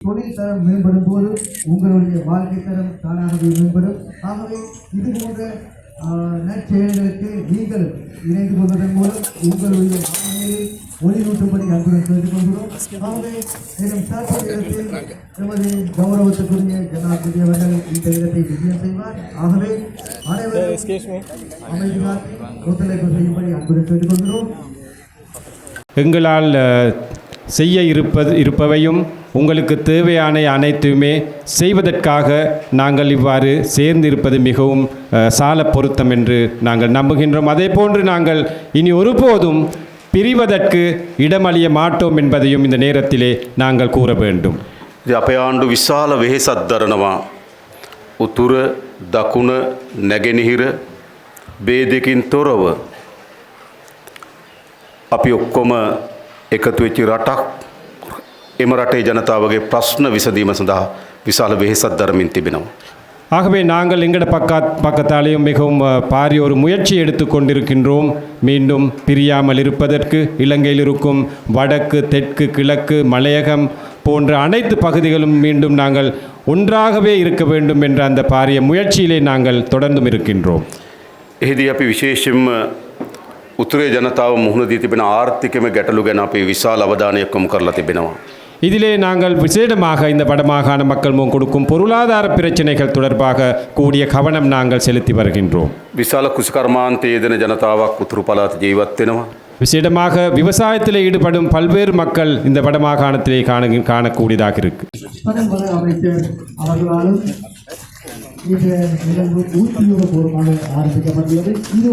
தொழில் தரம் மேம்படும் போது உங்களுடைய வாழ்க்கை தரம் தானாகவே மேம்படும். ஆகவே இது போன்ற நற்செயல்களுக்கு நீங்கள் இணைந்து கொள்வதன் மூலம் உங்களுடைய வாழ்க்கையில் ஒளியூட்டும்படி அன்புடன் கேட்டுக்கொள்கிறோம் ஆகவே மேலும் சார்பு இடத்தில் எமது கௌரவத்துக்குரிய ஜனாதிபதி அவர்கள் இந்த இடத்தை விஜயம் செய்வார். ஆகவே அனைவரும் அமைதியாக ஒத்துழைப்பு செய்யும்படி அன்புடன் கேட்டுக்கொள்கிறோம் எங்களால் அஹ், செய்ய இருப்பது இருப்பவையும் உங்களுக்கு தேவையான அனைத்துமே செய்வதற்காக நாங்கள் இவ்வாறு சேர்ந்து இருப்பது மிகவும் அஹ், சால பொருத்தம் என்று நாங்கள் நம்புகின்றோம் அதே போன்று நாங்கள் இனி ஒருபோதும் பிரிவதற்கு இடமளிய மாட்டோம் என்பதையும் இந்த நேரத்திலே நாங்கள் கூற வேண்டும் ඉතින් අපේ ආණ්ඩු විශාල වෙහෙසක් දරනවා. උතුර දකුණ නැගෙනහිර බේදකින් තොරව. අපි ඔක්කොම එකතු වෙච්චි රටක් එම රටේ ජනතාවගේ ප්‍රශ්න විසඳීම සඳහා විශාල වෙහෙසක් දරමින් තිබෙනවා. ஆகவே நாங்கள் எங்கட பக்கா பக்கத்தாலேயும் மிகவும் அஹ், பாரிய ஒரு முயற்சி எடுத்து கொண்டிருக்கின்றோம் மீண்டும் பிரியாமல் இருப்பதற்கு இலங்கையில் இருக்கும் வடக்கு தெற்கு கிழக்கு மலையகம் போன்ற அனைத்து பகுதிகளும் மீண்டும் நாங்கள் ஒன்றாகவே இருக்க வேண்டும் என்ற அந்த பாரிய முயற்சியிலே நாங்கள் தொடர்ந்தும் இருக்கின்றோம் එහිදී අපි විශේෂයෙන්ම උතුරේ ජනතාව මුහුණ දී තිබෙන ආර්ථිකම ගැටලු ගැන අපි විශාල අවධානයක් යොමු කරලා තිබෙනවා. இதிலே நாங்கள் விசேடமாக இந்த வடமாகாண மக்கள் முன் கொடுக்கும் பொருளாதார பிரச்சனைகள் தொடர்பாக கூடிய கவனம் நாங்கள் செலுத்தி வருகின்றோம். விசால குஷ்கர்மாந்தேதன ஜனதாவாக உத்ருபலாத் ஜெய்வத்தினவா விசேடமாக விவசாயத்தில் ஈடுபடும் பல்வேறு மக்கள் இந்த வடமாகாணத்திலே காண காணக்கூடியதாக இருக்கு. இது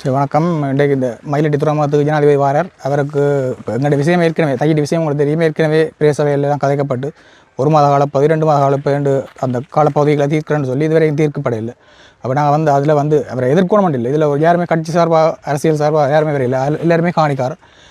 சரி வணக்கம். இன்றைக்கு இந்த மயிலட்டி துறைமுகத்துக்கு ஜனாதிபதி வாரர். அவருக்கு இப்போ எங்களுடைய விஷயம் ஏற்கனவே தையிட்ட விஷயம் உங்களுக்கு தெரியுமே. ஏற்கனவே பிரேசவையில் தான் கதைக்கப்பட்டு ஒரு மாத காலப்பகுதி ரெண்டு மாத காலப்பகுதி அந்த காலப்பகுதிகளை தீர்க்கிறேன்னு சொல்லி இதுவரையும் தீர்க்கப்படையில்லை அப்போ நாங்கள் வந்து அதில் வந்து அவரை எதிர்க்கணும் இல்லை இதில் யாருமே கட்சி சார்பாக அரசியல் சார்பாக யாருமே வரையில்லை எல்லாருமே காணிக்கார்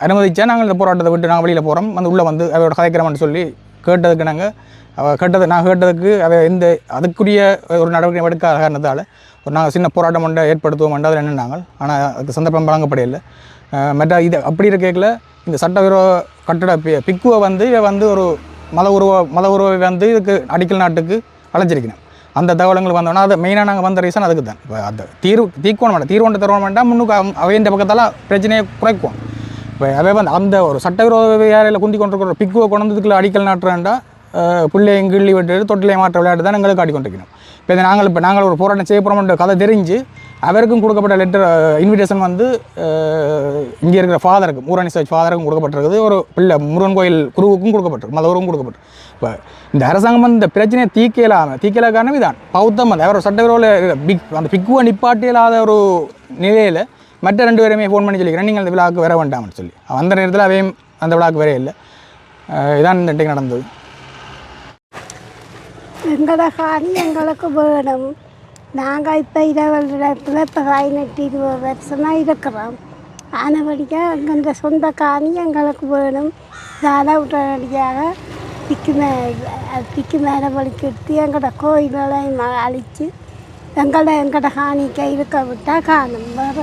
அனுமதிச்சா நாங்கள் இந்த போராட்டத்தை விட்டு நாங்கள் வெளியில் போகிறோம் வந்து உள்ளே வந்து அவரோட கதைக்கிறோம்னு சொல்லி கேட்டதுக்கு நாங்கள் கேட்டது நான் கேட்டதுக்கு அதை எந்த அதுக்குரிய ஒரு நடவடிக்கை எடுக்காத காரணத்தால் ஒரு நாங்கள் சின்ன போராட்டம் ஒன்றை ஏற்படுத்துவோம் அதில் நின்றாங்க ஆனால் அதுக்கு சந்தர்ப்பம் வழங்கப்படையில்லை மற்ற இது அப்படி இருக்கையில் இந்த சட்டவிரோத கட்டட பி- பிக்குவை வந்து இதை வந்து ஒரு மத உருவ மத உருவை வந்து இதுக்கு அடிக்கல் நாட்டுக்கு அழைச்சிருக்கணும். அந்த தகவலங்கள் வந்தோன்னா அது மெயினாக நாங்கள் வந்த ரீசன் அதுக்கு தான். இப்போ அந்த தீர்வு தீர்க்கணும் வேண்டாம் தீர்வு ஒன்று தருவோம் வேண்டாம் முன்னுக்கு அவங்க- அவையின் பக்கத்தால் பிரச்சனையை குறைக்கும் இப்போ அதே மாதிரி அந்த ஒரு சட்டவிரோத வேலையில் குந்தி கொண்டிருக்கிற பிக்குவை கொண்டதுக்குள்ள அடிக்கல் நாட்டுறாண்டா பிள்ளையும் கிள்ளி விட்டு தொட்டிலை மாற்ற விளையாட்டு தான் எங்களுக்கு ஆடிக்கொண்டிருக்கணும் இப்போ இதை நாங்கள் இப்போ நாங்கள் ஒரு போராட்டம் செய்ய போகிறோம்ன்ற கதை தெரிஞ்சு அவருக்கும் கொடுக்கப்பட்ட லெட்டர் இன்விடேஷன் வந்து இங்கே இருக்கிற ஃபாதருக்கு மூரணி சர்ச் ஃபாதருக்கும் கொடுக்கப்பட்டிருக்குது. ஒரு பிள்ளை முருகன் கோயில் குருவுக்கும் கொடுக்கப்பட்டிருக்கு மதவருக்கும் கொடுக்கப்பட்டு இப்போ இந்த அரசாங்கம் வந்து இந்த பிரச்சனையை தீக்கலாம தீக்கல காரணம் இதான். பௌத்தம் அந்த அவர் சட்டவிரோல பிக் அந்த பிக்குவை நிப்பாட்டியலாத ஒரு நிலையில் மற்ற ரெண்டு பேருமே ஃபோன் பண்ணி சொல்லிக்கிறேன். நீங்கள் அந்த விழாவுக்கு வர வேண்டாம்னு சொல்லி. அந்த நேரத்தில் அவையும் அந்த விழாவுக்கு வரவே இல்லை. இதான் இந்த இன்றைக்கு நடந்தது. எங்களோட காணி எங்களுக்கு வேணும். நாங்கள் இப்போ இருபது இடத்துல இப்போ பதினெட்டு இருபது வருஷமாக இருக்கிறோம். ஆனபடியாக எங்கள் சொந்த காணி எங்களுக்கு வேணும். தான உடனடியாக திக்கு மே திக்கு மேலே வலிக்கெடுத்து எங்களோட கோயில்களை அழித்து எங்களை எங்களோட காணிக்க இருக்க விட்டால் காணும். வேறு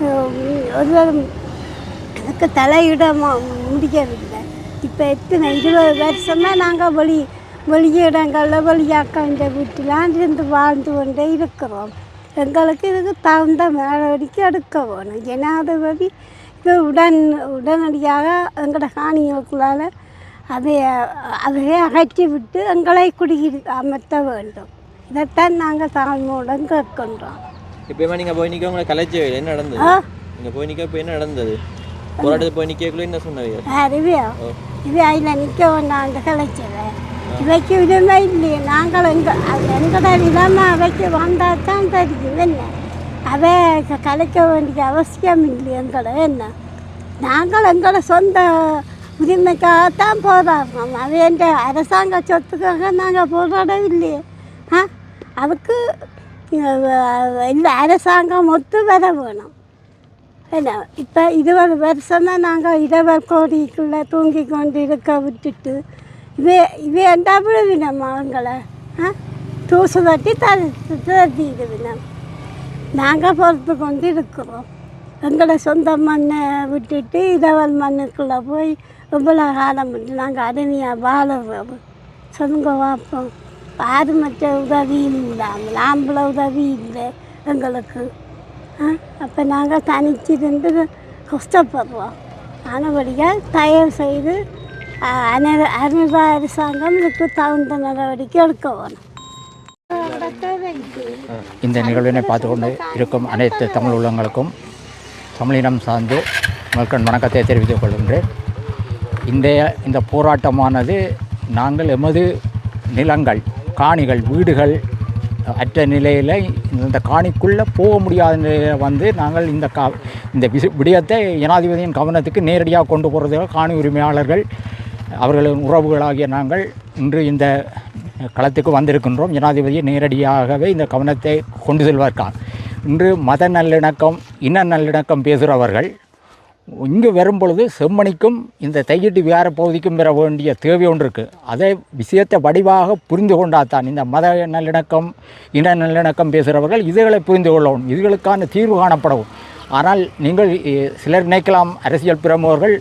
ஒரு ஒருவரும் அதுக்கு தலையிட மு- இப்போ எத்தனை இருபது வருஷமாக நாங்கள் வெளி வெளியிடங்களில் இந்த வீட்டிலாம் இருந்து வாழ்ந்து கொண்டே இருக்கிறோம். எங்களுக்கு இதுக்கு தகுந்த நடவடிக்கை எடுக்க வேணும். ஜனாதிபதி இது உடன் உடனடியாக எங்களோட காணிகளுக்குள்ளால் அதை அதையே அகற்றி விட்டு எங்களை குடியிரு அமர்த்த வேண்டும். இதைத்தான் நாங்கள் தாழ்மையுடன் கேட்கின்றோம். இப்போ நீங்கள் போய் நிற்க உங்களை கலைச்ச என்ன நடந்தது? நீங்கள் போய் நிற்க இப்போ என்ன நடந்தது? போராட்டத்தில் போய் நிற்கக்குள்ள என்ன சொன்னவங்க இது அதில் நிற்க வேண்டாம் கலைச்சல இவைக்கு உரிமை இல்லையே. நாங்கள் எங்க அது எங்கட நிலைமை அவைக்கு வந்தால் தான் தெரியும். என்ன? அவை கலைக்க வேண்டிய அவசியம் இல்லை எங்களை என்ன? நாங்கள் எங்களோட சொந்த உரிமைக்காகத்தான் போராடுறோம். அது என்ற அரசாங்க சொத்துக்காக நாங்கள் போராடவில்லையே. ஆ? அதுக்கு இந்த அரசாங்கம் ஒத்து வர வேணும். என்ன இப்போ இருபது வருஷமாக நாங்கள் இருபது கோடிக்குள்ளே தூங்கி கொண்டு இருக்க விட்டுட்டு இவே இவே எந்த விழுவினம் அவங்களை? ஆ? தூசு தட்டி தட்டி வினம். நாங்கள் பொறுத்து கொண்டு இருக்கிறோம் எங்களை சொந்த மண்ணை விட்டுட்டு இரவல் மண்ணுக்குள்ளே போய் இவ்வளோ காலம் விட்டு நாங்கள் அருமையாக வாழ சொல்லுங்க பார்ப்போம். பாதுமற்ற மற்ற உதவியும் இல்லாமல் ஆம்பளை உதவி இல்லை எங்களுக்கு. அப்போ நாங்கள் தனிச்சிருந்து கஷ்டப்படுறோம். ஆனபடியாக தயவு செய்து அன அனுபவ அரசாங்கம் இதுக்கு தகுந்த நடவடிக்கை எடுக்க வேணும். இந்த நிகழ்வினை பார்த்து கொண்டு இருக்கும் அனைத்து தமிழ் உள்ளங்களுக்கும் தமிழினம் சார்ந்து மக்கள் வணக்கத்தை தெரிவித்துக் கொள்கின்றேன். இந்த இந்த போராட்டமானது நாங்கள் எமது நிலங்கள் காணிகள் வீடுகள் அற்ற நிலையில் இந்த காணிக்குள்ளே போக முடியாத நிலையில் வந்து நாங்கள் இந்த கா இந்த விசு விடயத்தை ஜனாதிபதியின் கவனத்துக்கு நேரடியாக கொண்டு போகிறதுக்காக காணி உரிமையாளர்கள் அவர்களின் உறவுகளாகிய நாங்கள் இன்று இந்த களத்துக்கு வந்திருக்கின்றோம். ஜனாதிபதியை நேரடியாகவே இந்த கவனத்தை கொண்டு செல்வதற்காக இன்று மத நல்லிணக்கம் இன நல்லிணக்கம் பேசுகிறவர்கள் இங்கு வரும்பொழுது செம்மணிக்கும் இந்த தையிட்டு விகார பகுதிக்கும் பெற வேண்டிய தேவை ஒன்று இருக்குது அதே விஷயத்தை வடிவாக புரிந்து கொண்டாதான் இந்த மத நல்லிணக்கம் இன நல்லிணக்கம் பேசுகிறவர்கள் இதுகளை புரிந்து கொள்ளவும் இதுகளுக்கான தீர்வு காணப்படவும். ஆனால் நீங்கள் சிலர் நினைக்கலாம் அரசியல் பிரமுகர்கள்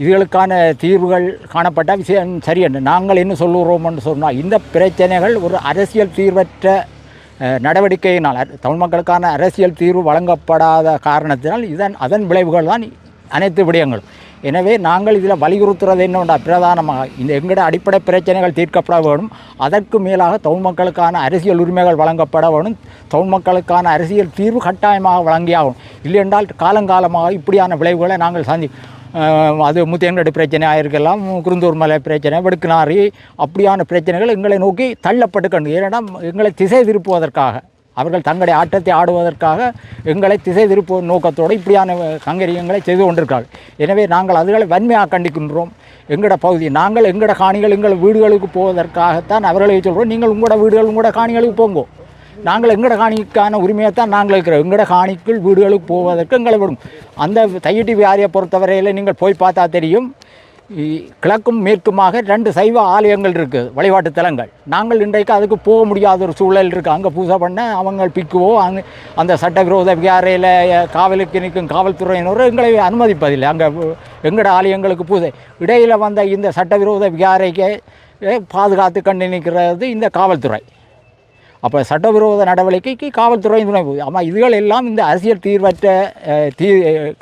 இதுகளுக்கான தீர்வுகள் காணப்பட்ட விஷயம் சரியன்று நாங்கள் என்ன சொல்லுகிறோம்னு என்று சொன்னால் இந்த பிரச்சனைகள் ஒரு அரசியல் தீர்வற்ற நடவடிக்கையினால் தமிழ் மக்களுக்கான அரசியல் தீர்வு வழங்கப்படாத காரணத்தினால் இதன் அதன் விளைவுகள் தான் அனைத்து விடயங்களும். எனவே நாங்கள் இதில் வலியுறுத்துறது என்னென்னா பிரதானமாக இந்த எங்களோட அடிப்படை பிரச்சனைகள் தீர்க்கப்பட வேணும். அதற்கு மேலாக தமிழ் மக்களுக்கான அரசியல் உரிமைகள் வழங்கப்பட வேணும். தமிழ் மக்களுக்கான அரசியல் தீர்வு கட்டாயமாக வழங்கியாகும் இல்லையென்றால் காலங்காலமாக இப்படியான விளைவுகளை நாங்கள் சந்தி அது முத்தியங்கடி பிரச்சனையாக இருக்கலாம் குருந்தூர் மலை பிரச்சனை வெடுக்குனாரி அப்படியான பிரச்சனைகள் எங்களை நோக்கி தள்ளப்பட்டுக்கணும் ஏன்னா எங்களை திசை திருப்புவதற்காக. அவர்கள் தங்களுடைய ஆட்டத்தை ஆடுவதற்காக எங்களை திசை திருப்பு நோக்கத்தோடு இப்படியான கங்கரியங்களை செய்து கொண்டிருக்கார்கள் எனவே நாங்கள் அதுகளை வன்மையாக கண்டிக்கின்றோம். எங்களோட பகுதி நாங்கள் எங்களோட காணிகள் எங்கள் வீடுகளுக்கு போவதற்காகத்தான் அவர்களை சொல்கிறோம் நீங்கள் உங்களோட வீடுகள் உங்களோட காணிகளுக்கு போங்கோ. நாங்கள் எங்களோட காணிக்கான உரிமையை தான் நாங்கள் இருக்கிறோம் எங்களோட காணிக்குள் வீடுகளுக்கு போவதற்கு எங்களை விடும். அந்த தையிட்டி வியாரியை பொறுத்தவரையில் நீங்கள் போய் பார்த்தா தெரியும். கிழக்கும் மேற்குமாக ரெண்டு சைவ ஆலயங்கள் இருக்குது வழிபாட்டு தலங்கள். நாங்கள் இன்றைக்கு அதுக்கு போக முடியாத ஒரு சூழல் இருக்குது அங்கே பூஜை பண்ண அவங்க பிக்குவோ அங்கே அந்த சட்டவிரோத விகாரையில் காவலுக்கு நிற்கும் காவல்துறையினரும் எங்களை அனுமதிப்பதில்லை. அங்கே எங்களோட ஆலயங்களுக்கு பூஜை. இடையில் வந்த இந்த சட்டவிரோத விகாரைக்கு பாதுகாத்து கண்டு நிற்கிறது இந்த காவல்துறை. அப்போ சட்டவிரோத நடவடிக்கைக்கு காவல்துறை துணை போகுது ஆமாம் இதுகள் எல்லாம் இந்த அரசியல் தீர்வற்ற தீ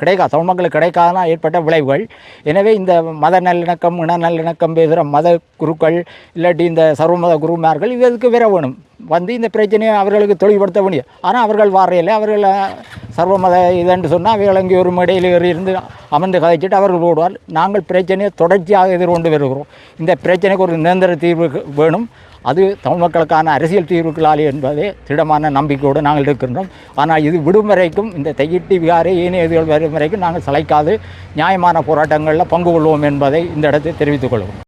கிடைக்கா தமிழ் மக்களுக்கு கிடைக்காதனால் ஏற்பட்ட விளைவுகள். எனவே இந்த மத நல்லிணக்கம் இன நல்லிணக்கம் பேசுகிற மத குருக்கள் இல்லாட்டி இந்த சர்வமத குருமார்கள் இதற்கு எதுக்கு வர வேணும்? வந்து இந்த பிரச்சனையை அவர்களுக்கு தெளிவுபடுத்த முடியும் ஆனால் அவர்கள் வாரையில் அவர்கள் சர்வமத இதுன்னு சொன்னால் அவர்கள் அங்கே ஒரு மேடையில் இருந்து அமர்ந்து கதைச்சிட்டு அவர்கள் ஓடுவார். நாங்கள் பிரச்சனையை தொடர்ச்சியாக எதிர்கொண்டு வருகிறோம். இந்த பிரச்சனைக்கு ஒரு நிரந்தர தீர்வு வேணும். அது தமிழ் மக்களுக்கான அரசியல் தீர்வுகளாலே என்பதே திடமான நம்பிக்கையோடு நாங்கள் இருக்கின்றோம். ஆனால் இது விடும் வரைக்கும் இந்த தையிட்டி விகாரை ஏனைய இதுகள் வரும் வரைக்கும் நாங்கள் சளைக்காது. நியாயமான போராட்டங்களில் பங்கு கொள்வோம் என்பதை இந்த இடத்தை தெரிவித்துக் கொள்வோம்